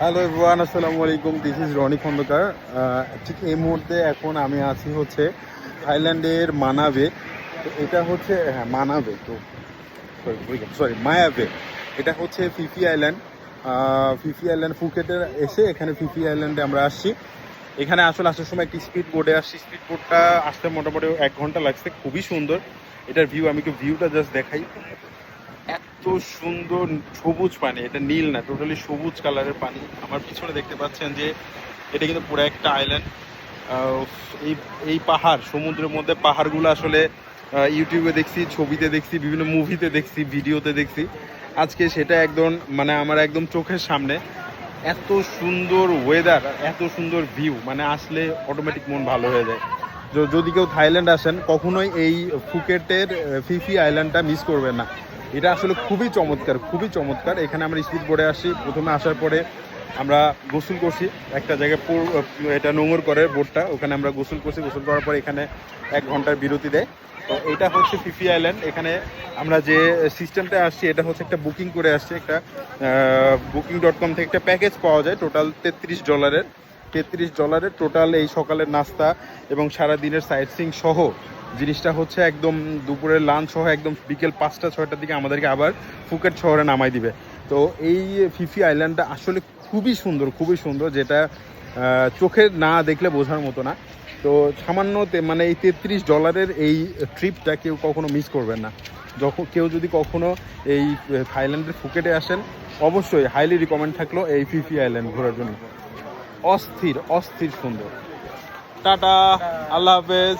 Hello everyone আসসালামু আলাইকুম। This is Roni Khandakar ঠিক এই মুহূর্তে এখন আমি আছি হচ্ছে থাইল্যান্ডের মানাবে। তো এটা হচ্ছে হ্যাঁ মানাবে তো। সরি মায়াবে। এটা হচ্ছে Phi Phi island Phi Phi island ফুকেটের এসে এখানে ফিফি আইল্যান্ডে আমরা আসছি। এখানে আসলে আসার সময় একটি স্পিড বোর্ডে আসছি। স্পিড বোর্ডটা আসতে মোটামুটি এক ঘণ্টা লাগছে। খুবই সুন্দর। এটার ভিউ আমি একটু ভিউটা জাস্ট দেখাই। সুন্দর সবুজ পানি, এটা নীল না টোটালি সবুজ কালারের পানি। আমার পিছনে দেখতে পাচ্ছেন যে এটা কিন্তু পুরো একটা আইল্যান্ড এই এই পাহাড়, সমুদ্রের মধ্যে পাহাড়গুলো আসলে ইউটিউবে দেখছি, ছবিতে দেখছি, বিভিন্ন মুভিতে দেখছি ভিডিওতে দেখছি। আজকে সেটা একদম মানে আমার একদম চোখের সামনে। এত সুন্দর ওয়েদার এত সুন্দর ভিউ মানে আসলে অটোমেটিক মন ভালো হয়ে যায়। যদি কেউ থাইল্যান্ড আসেন, কখনোই এই ফুকেটের ফিফি আইল্যান্ডটা মিস করবেন না। এটা আসলে খুবই চমৎকার খুবই চমৎকার। এখানে আমরা স্পিড বোর্ডে আসি, প্রথমে আসার পরে আমরা গোসল করছি। একটা জায়গায় এটা নোংর করে বোর্ডটা, ওখানে আমরা গোসল করছি। গোসল করার পর এখানে এক ঘণ্টার বিরতি দেয়। তো এটা হচ্ছে ফিফি আইল্যান্ড এখানে আমরা যে সিস্টেমটা আসছি, এটা হচ্ছে একটা বুকিং করে আসছি। একটা বুকিং ডট কম থেকে একটা প্যাকেজ পাওয়া যায় টোটাল তেত্রিশ ডলারের তেত্রিশ ডলারের টোটাল এই সকালের নাস্তা এবং সারা দিনের সাইট সিং সহ জিনিসটা হচ্ছে একদম দুপুরের লাঞ্চ সহ একদম বিকেল পাঁচটা, ছয়টার দিকে আমাদেরকে আবার ফুকেট শহরে নামাই দিবে। তো এই ফিফি আইল্যান্ডটা আসলে খুবই সুন্দর খুবই সুন্দর, যেটা চোখে না দেখলে বোঝার মতো না। তো সামান্য মানে এই তেত্রিশ ডলারের এই ট্রিপটা কেউ কখনো মিস করবেন না। যখন, কেউ যদি কখনো এই থাইল্যান্ডের ফুকেটে আসেন, অবশ্যই হাইলি রিকমেন্ড থাকল এই ফিফি আইল্যান্ড ঘোরার জন্য। অস্থির অস্থির সুন্দর। টাটা, আল্লাহ হাফেজ।